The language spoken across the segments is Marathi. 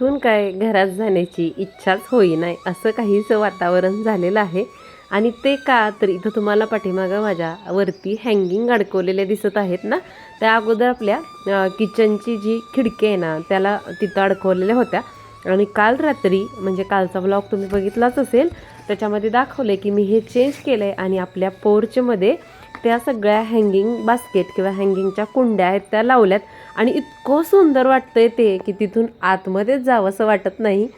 इथून काय घरात जाण्याची इच्छाच होईनाय. असं काहीच वातावरण झालेलं आहे. आणि ते का तर इथं तुम्हाला पाठीमागं माझ्या वरती हँगिंग अडकवलेले दिसत आहेत ना? त्या अगोदर आपल्या किचनची जी खिडकी आहे ना त्याला तिथं अडकवलेल्या होत्या. आणि काल रात्री म्हणजे कालचा ब्लॉग तुम्ही बघितलाच असेल त्याच्यामध्ये दाखवले की मी हे चेंज केलं आहे आणि आपल्या पोर्चमध्ये त्या सगळ्या हँगिंग बास्केट किंवा हँगिंगच्या कुंड्या आहेत त्या लावल्यात. आणि इतकं सुंदर वाटतंय ते की तिथून आतमध्येच जावंसं वाटत नाही.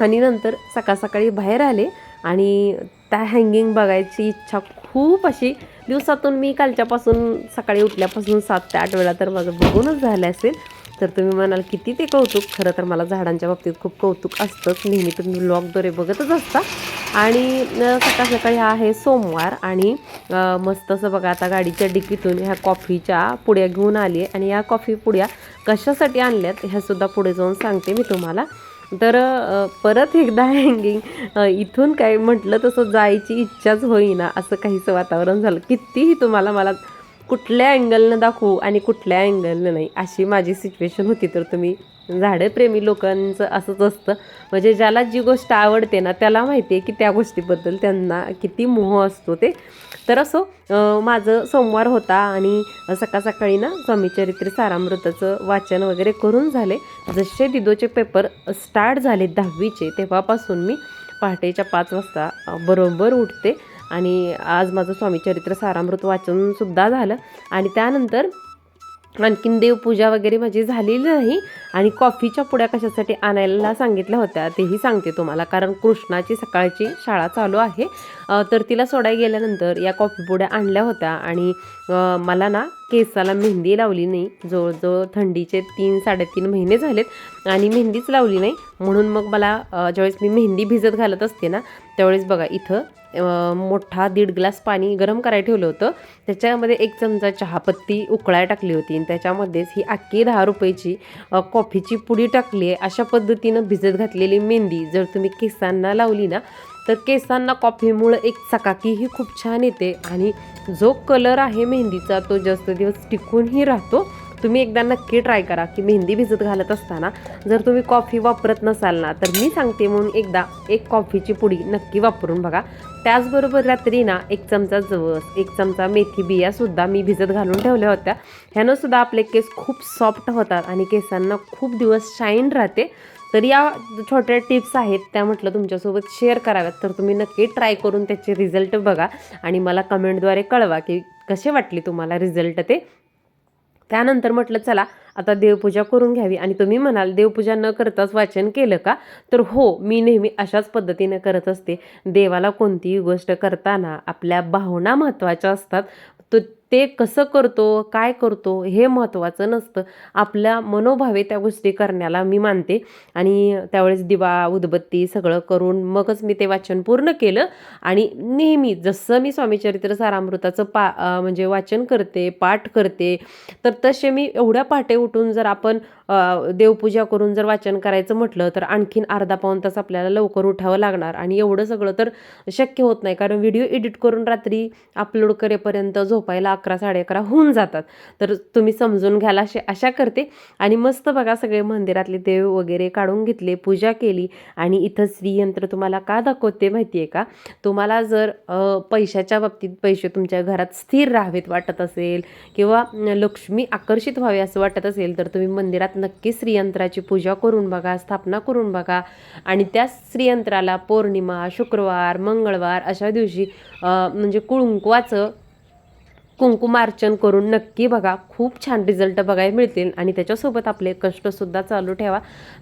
आणि नंतर सकाळ सकाळी बाहेर आले आणि त्या हँगिंग बघायची इच्छा खूप अशी. दिवसातून मी कालच्यापासून सकाळी उठल्यापासून सात ते आठ वेळा तर माझं बघूनच झालं असेल. तर तुम्ही म्हणाल किती ते कौतुक? खरं तर मला झाडांच्या बाबतीत खूप कौतुक असतंच. नेहमी तुम्ही ब्लॉगद्वारे बघतच असता. आणि सकाळ सकाळी हा आहे सोमवार आणि मस्त असं बघा आता गाडीच्या डिकीतून ह्या कॉफीच्या पुड्या घेऊन आली आहे. आणि या कॉफी पुड्या कशासाठी आणल्यात ह्यासुद्धा पुढे जाऊन सांगते मी तुम्हाला. तर परत एकदा हँगिंग इथून काय म्हटलं तसं जायची इच्छाच होईना. असं काहीचं वातावरण झालं. कितीही तुम्हाला मला कुठल्या अँगलनं दाखवू आणि कुठल्या अँगलनं नाही अशी माझी सिच्युएशन होती. तर तुम्ही झाडप्रेमी लोकांचं असंच असतं. म्हणजे ज्याला जी गोष्ट आवडते ना त्याला माहिती आहे की त्या गोष्टीबद्दल त्यांना किती मोह असतो ते. तर असो माझं सोमवार होता आणि सकाळ सकाळी ना स्वामीचरित्र सारामृताचं वाचन वगैरे करून झाले. जसे दिदोचे पेपर स्टार्ट झाले दहावीचे तेव्हापासून मी पहाटेच्या पाच वाजता बरोबर उठते. आणि आज माझं स्वामीचरित्र सारामृत वाचनसुद्धा झालं. आणि त्यानंतर आणखीन देवपूजा वगैरे माझी झालेली नाही. आणि कॉफीच्या पुड्या कशासाठी आणायला सांगितल्या होत्या तेही सांगते तुम्हाला. कारण कृष्णाची सकाळची शाळा चालू आहे. तर तिला सोडायला गेल्यानंतर या कॉफी पुड्या आणल्या होत्या. आणि मला ना केसाला मेहंदी लावली नाही. जवळजवळ थंडीचे तीन साडेतीन महिने झालेत. आणि मेहंदीच लावली नाही. म्हणून मग मला ज्यावेळेस मी मेहंदी भिजत घालत असते ना त्यावेळेस बघा इथं मोठा दीड ग्लास पाणी गरम करायला ठेवलं होतं. त्याच्यामध्ये एक चमचा चहापत्ती उकळाय टाकली होती. आणि त्याच्यामध्येच ही अख्खी दहा रुपयाची कॉफीची पुडी टाकली आहे. अशा पद्धतीनं भिजत घातलेली मेहंदी जर तुम्ही केसांना लावली ना तर केसांना कॉफीमुळं एक चकाकीही खूप छान येते. आणि जो कलर आहे मेहंदीचा तो जास्त दिवस टिकूनही राहतो. तुम्ही एकदा नक्की ट्राय करा की मेहंदी भिजत घालत असताना जर तुम्ही कॉफी वापरत नसाल ना तर मी सांगते म्हणून एकदा एक कॉफीची पुडी नक्की वापरून बघा. त्याचबरोबर रात्री ना एक चमचा जवस एक चमचा मेथी बियासुद्धा मी भिजत घालून ठेवल्या होत्या. ह्यानंसुद्धा आपले केस खूप सॉफ्ट होतात आणि केसांना खूप दिवस शाईन राहते. तर या छोट्या टिप्स आहेत त्या म्हटलं तुमच्यासोबत शेअर कराव्यात तर तुम्ही नक्की ट्राय करून त्याचे रिझल्ट बघा आणि मला कमेंटद्वारे कळवा की कसे वाटले तुम्हाला रिझल्ट ते. त्यानंतर म्हटलं चला आता देवपूजा करून घ्यावी. आणि तुम्ही म्हणाल देवपूजा न करताच वाचन केलं का? तर हो मी नेहमी अशाच पद्धतीने करत असते. देवाला कोणतीही गोष्ट करताना आपल्या भावना महत्त्वाच्या असतात. तर ते कसं करतो काय करतो हे महत्त्वाचं नसतं. आपल्या मनोभावे त्या गोष्टी करण्याला मी मानते. आणि त्यावेळेस दिवा उदबत्ती सगळं करून मगच मी ते वाचन पूर्ण केलं. आणि नेहमी जसं मी स्वामीचरित्र सारामृताचं पा म्हणजे वाचन करते पाठ करते तर तसे मी एवढ्या पहाटे उठून जर आपण देवपूजा करून जर वाचन करायचं म्हटलं तर आणखीन अर्धा पाऊण तास आपल्याला लवकर उठावं लागणार. आणि एवढं सगळं तर शक्य होत नाही. कारण व्हिडिओ एडिट करून रात्री अपलोड करेपर्यंत झोपायला अकरा साडे अकरा होऊन जातात. तर तुम्ही समजून घ्यायला असे आशा करते. आणि मस्त बघा सगळे मंदिरातले देव वगैरे काढून घेतले पूजा केली. आणि इथं श्रीयंत्र तुम्हाला का दाखवते माहिती आहे का? तुम्हाला जर पैशाच्या बाबतीत पैसे तुमच्या घरात स्थिर राहावेत वाटत असेल किंवा लक्ष्मी आकर्षित व्हावी असं वाटत असेल तर तुम्ही मंदिरात नक्की श्रीयंत्राची पूजा करून बघा स्थापना करून बघा. आणि त्या श्रीयंत्राला पौर्णिमा शुक्रवार मंगळवार अशा दिवशी म्हणजे कुळुंकवाचं कुंकुमार्चन करून नक्की बघा. खूप छान रिझल्ट बघायला मिळतील. आणि त्याच्यासोबत आपले कष्टसुद्धा चालू ठेवा.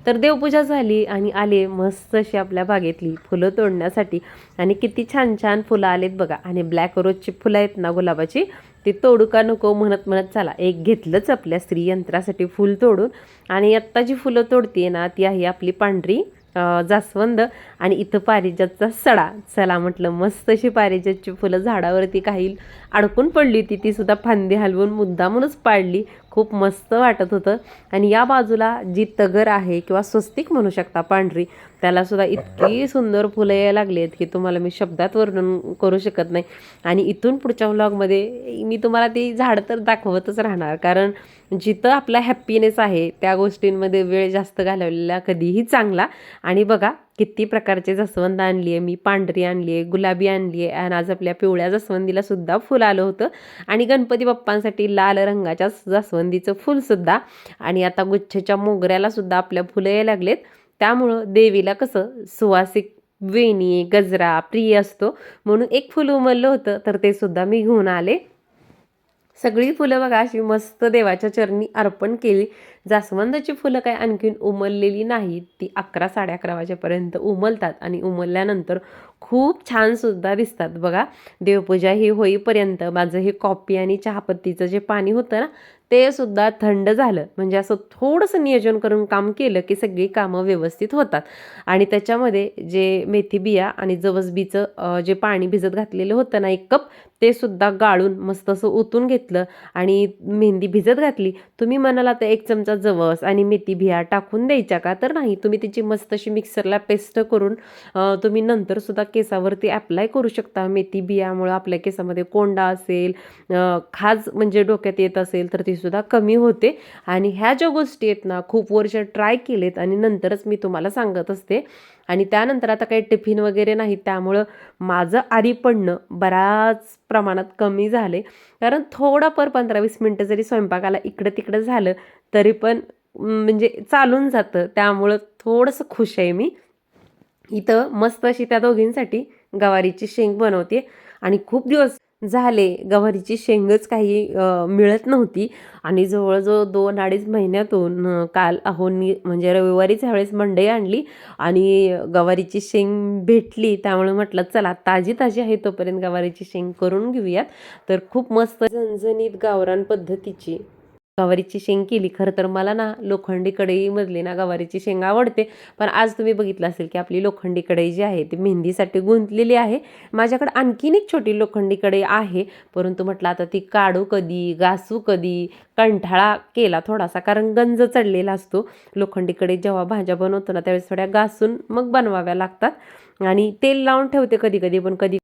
तर देवपूजा झाली आणि आले मस्त अशी आपल्या बागेतली फुलं तोडण्यासाठी. आणि किती छान छान फुलं आलेत बघा. आणि ब्लॅक रोजची फुलं आहेत ना गुलाबाची? ती तोडू का नको म्हणत म्हणत चला. एक घेतलंच आपल्या स्त्रीयंत्रासाठी फुल तोडून. आणि आत्ता जी फुलं तोडते ना ती आहे आपली पांढरी. जास्वंद आणि इथं पारिजातचा सडा. चला म्हटलं मस्त अशी पारिजातची फुलं झाडावरती काही अडकून पडली होती ती सुद्धा फांदी हलवून मुद्दामूनच पाडली. खूप मस्त वाटत होतं. आणि या बाजूला जी तगर आहे किंवा स्वस्तिक म्हणू शकता पांढरी त्याला सुद्धा इतकी सुंदर फुलं यायला लागली आहेत की तुम्हाला मी शब्दात वर्णन करू शकत नाही. आणि इथून पुढच्या व्लॉगमध्ये मी तुम्हाला ती झाड तर दाखवतच राहणार. कारण जिथं आपला हॅप्पीनेस आहे त्या गोष्टींमध्ये वेळ जास्त घालवलेला कधीही चांगला. आणि बघा किती प्रकारचे जास्वंद आणली आहे मी. पांढरी आणली आहे गुलाबी आणली आहे आणि आज आपल्या पिवळ्या जास्वंदीला सुद्धा फुल आलं होतं. आणि गणपती बाप्पांसाठी लाल रंगाच्या जास्वंदीचं फुलसुद्धा आणि आता गुच्छच्या मोगऱ्याला सुद्धा आपल्या फुलं यायला लागलेत. त्यामुळं देवीला कसं सुवासिक वेणी गजरा प्रिय असतो. म्हणून एक फुल उमललं होतं तर ते सुद्धा मी घेऊन आले. सगळी फुलं बघा अशी मस्त देवाच्या चरणी अर्पण केली. जास्वंदाची फुलं काय आणखीन उमललेली नाहीत ती अकरा साडे अकरा वाजेपर्यंत उमलतात आणि उमलल्यानंतर खूप छानसुद्धा दिसतात बघा. देवपूजा ही होईपर्यंत माझं हे कॉफी आणि चहापत्तीचं जे पाणी होतं ना ते सुद्धा थंड झालं. म्हणजे असं थोडंसं नियोजन करून काम केलं की सगळी कामं व्यवस्थित होतात. आणि त्याच्यामध्ये जे मेथी बिया आणि जवसबीचं जे पाणी भिजत घातलेलं होतं ना एक कप ते सुद्धा गाळून मस्त असं ओतून घेतलं आणि मेहंदी भिजत घातली. तुम्ही म्हणाला तर एक चमचा जवस आणि मेथी बिया टाकून द्यायच्या का? तर नाही. तुम्ही तिची मस्त अशी मिक्सरला पेस्ट करून तुम्ही नंतर सुद्धा केसावरती अप्लाय करू शकता. मेथी बियामुळं आपल्या केसामध्ये कोंडा असेल खाज म्हणजे डोक्यात येत असेल तर ती सुद्धा कमी होते. आणि ह्या ज्या गोष्टी आहेत ना खूप वर्ष ट्राय केलेत आणि नंतरच मी तुम्हाला सांगत असते. आणि त्यानंतर आता काही टिफिन वगैरे नाही त्यामुळं माझं आधी पडणं बऱ्याच प्रमाणात कमी झाले कारण थोडंफार पंधरा वीस मिनटं जरी स्वयंपाकाला इकडं तिकडं झालं तरी पण म्हणजे चालून जातं. त्यामुळं थोडंसं खुश आहे मी. इथं मस्त अशी त्या दोघींसाठी गवारीची शेंग बनवते आणि खूप दिवस झाले. गवारीची शेंगच काही मिळत नव्हती. आणि जवळजवळ दोन अडीच महिन्यातून काल अहोनी म्हणजे रविवारीच ह्यावेळेस मंडई आणली. आणि गवारीची शेंग भेटली. त्यामुळे म्हटलं चला ताजी ताजी आहे तोपर्यंत गवारीची शेंग करून घेऊयात. तर खूप मस्त झणझणीत गावरान पद्धतीची गवारीची शेंग केली. खरं तर मला ना लोखंडी कढईमधली ना गवारीची शेंग आवडते. पण आज तुम्ही बघितलं असेल की आपली लोखंडी कढई जी आहे ती मेहंदीसाठी गुंतलेली आहे. माझ्याकडे आणखीन एक छोटी लोखंडी कढई आहे. परंतु म्हटलं आता ती काढू कधी घासू कधी? कंठाळा केला थोडासा कारण गंज चढलेला असतो. लोखंडी कढई जेव्हा भाज्या बनवतो ना त्यावेळेस थोड्या घासून मग बनवाव्या लागतात. आणि तेल लावून ठेवते कधी कधी पण कधी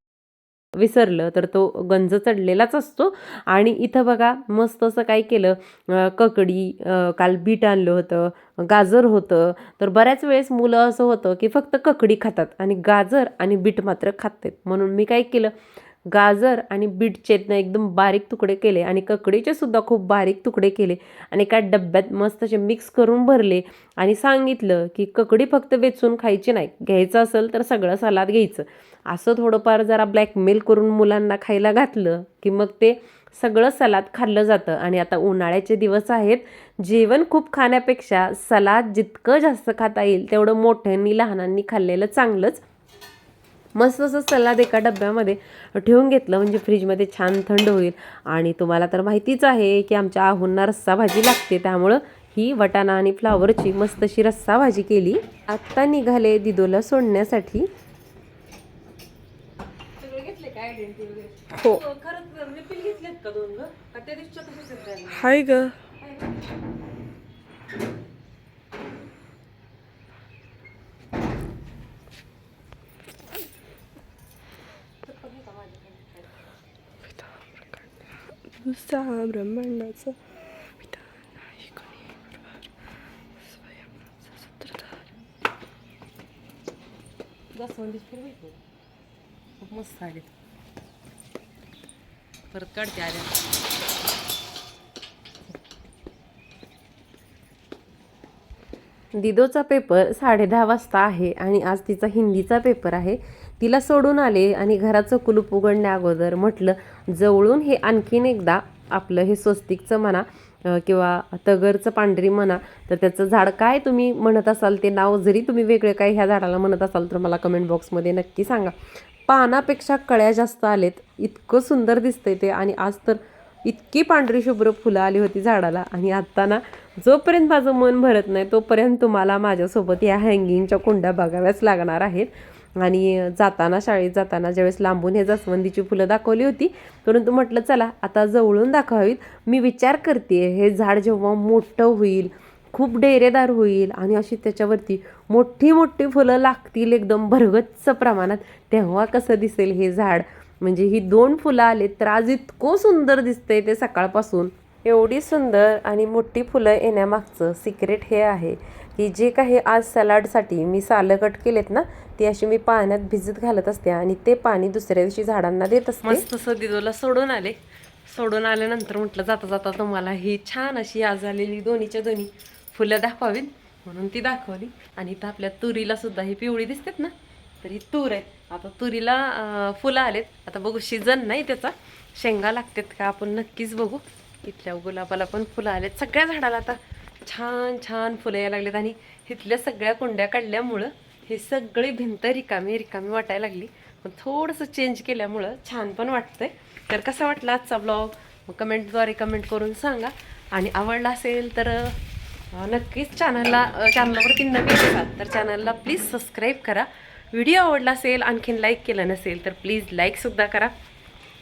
विसरलं तर तो गंज चढलेलाच असतो. आणि इथं बघा मस्त असं काय केलं ककडी काल बीट आणलं होतं गाजर होतं. तर बऱ्याच वेळेस मुलं असं होतं की फक्त ककडी खातात आणि गाजर आणि बीट मात्र खात म्हणून मी काय केलं गाजर आणि बीटचेतनं एकदम बारीक तुकडे केले आणि ककडीचे सुद्धा खूप बारीक तुकडे केले आणि एका डब्यात मस्त असे मिक्स करून भरले आणि सांगितलं की ककडी फक्त वेचून खायची नाही. घ्यायचं असेल तर सगळं सलाद घ्यायचं. असं थोडंफार जरा ब्लॅकमेल करून मुलांना खायला घातलं की मग ते सगळं सलाद खाल्लं जातं. आणि आता उन्हाळ्याचे दिवस आहेत. जेवण खूप खाण्यापेक्षा सलाद जितकं जास्त खाता येईल तेवढं मोठ्यांनी लहानांनी खाल्लेलं चांगलंच मस्त असं सलाद एका डब्यामध्ये ठेवून घेतलं म्हणजे फ्रीजमध्ये छान थंड होईल. आणि तुम्हाला तर माहितीच आहे की आमच्या आहुंना रस्सा भाजी लागते त्यामुळं ही वटाणा आणि फ्लावरची मस्त अशी रस्सा भाजी केली. आत्ता निघाले दिदोला सोडण्यासाठी. हो. हाय ग. दुसरा ब्रह्मांडाचा विधान आहे कोणी बरोबर. स्वयंभूचा सूत्रधार. खूप मस्त आले परत काढते आल्या दिदोचा पेपर साडे दहा वाजता आहे आणि आज तिचा हिंदीचा पेपर आहे. तिला सोडून आले आणि घराचं कुलूप उघडण्या अगोदर म्हटलं जवळून हे आणखीन एकदा आपलं हे स्वस्तिकचं म्हणा किंवा तगरचं पांढरी म्हणा तर त्याचं झाड काय तुम्ही म्हणत असाल ते नाव जरी तुम्ही वेगळे काय ह्या झाडाला म्हणत असाल तर मला कमेंट बॉक्समध्ये नक्की सांगा. पानापेक्षा कळ्या जास्त आलेत इतकं सुंदर दिसतंय ते आणि आज तर इतकी पांढरी शुभ्र फुलं आली होती झाडाला आणि आता ना जोपर्यंत माझं मन भरत नाही तोपर्यंत तुम्हाला माझ्यासोबत या हँगिंगच्या कुंड्या बघाव्याच लागणार आहेत. आणि जाताना शाळेत जाताना ज्यावेळेस लांबून हे जास्वंदीची फुलं दाखवली होती परंतु म्हटलं चला आता जवळून दाखवावीत. मी विचार करते हे झाड जेव्हा मोठं होईल खूप डेरेदार होईल आणि अशी त्याच्यावरती मोठी मोठी फुलं लागतील एकदम भरगच्च प्रमाणात तेव्हा कसं दिसेल हे झाड? म्हणजे ही दोन फुलं आलेत तर आज इतकं सुंदर दिसतंय ते सकाळपासून. एवढी सुंदर आणि मोठी फुलं येण्यामागचं सिक्रेट हे आहे. की जे काही आज सॅलाडसाठी मी सालं कट केलेत ना ती अशी मी पाण्यात भिजत घालत असते आणि ते पाणी दुसऱ्या दिवशी झाडांना देत असते. मस्त सदिदोला सोडून आले. सोडून आल्यानंतर म्हटलं जाता जाता तुम्हाला ही छान अशी आज आलेली दोन्हीच्या दोन्ही फुलं दाखवावीत म्हणून ती दाखवली. आणि इथं आपल्या तुरीला सुद्धा ही पिवळी दिसतात ना तर ही तूर आहे आता तुरीला फुलं आलेत. आता बघू सीझन नाही त्याचा. शेंगा लागतात का आपण नक्कीच बघू. इथल्या गुलाबाला पण फुलं आलेत. सगळ्या झाडाला आता छान छान फुलं यायला लागलेत आणि इथल्या सगळ्या कुंड्या काढल्यामुळं हे सगळी भिंत रिकामी रिकामी वाटायला लागली. पण थोडंसं चेंज केल्यामुळं छान पण वाटतंय. तर कसा वाटला आजचा ब्लॉग मग कमेंटद्वारे कमेंट करून सांगा. आणि आवडला असेल तर नक्कीच चॅनलला चॅनलवरती नवीन असाल तर चॅनलला प्लीज सबस्क्राईब करा. व्हिडिओ आवडला असेल आणखीन लाईक केला नसेल तर प्लीज लाईकसुद्धा करा.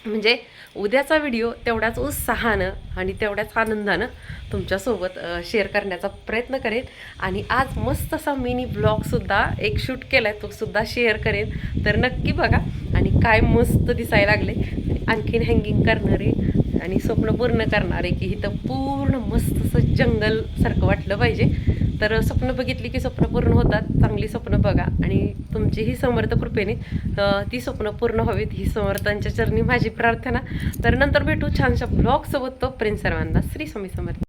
म्हणजे उद्याचा व्हिडिओ तेवढ्याच उत्साहानं आणि तेवढ्याच आनंदानं तुमच्यासोबत शेअर करण्याचा प्रयत्न करेन. आणि आज मस्त असा मिनी ब्लॉगसुद्धा एक शूट केला आहे तो सुद्धा शेअर करेन. तर नक्की बघा. आणि काय मस्त दिसायला लागले. आणखीन हँगिंग करणारे आणि स्वप्न पूर्ण करणारे की इथं पूर्ण मस्त असं जंगलसारखं वाटलं पाहिजे. तर स्वप्न बघितली की स्वप्न पूर्ण होतात. चांगली स्वप्न बघा. आणि तुमची ही समर्थ कृपेने ती स्वप्न पूर्ण व्हावीत. ही समर्थांच्या चरणी माझी प्रार्थना. तर नंतर भेटू छानशा ब्लॉगसोबत तोपर्यंत सर्वांना श्री स्वामी समर्थ.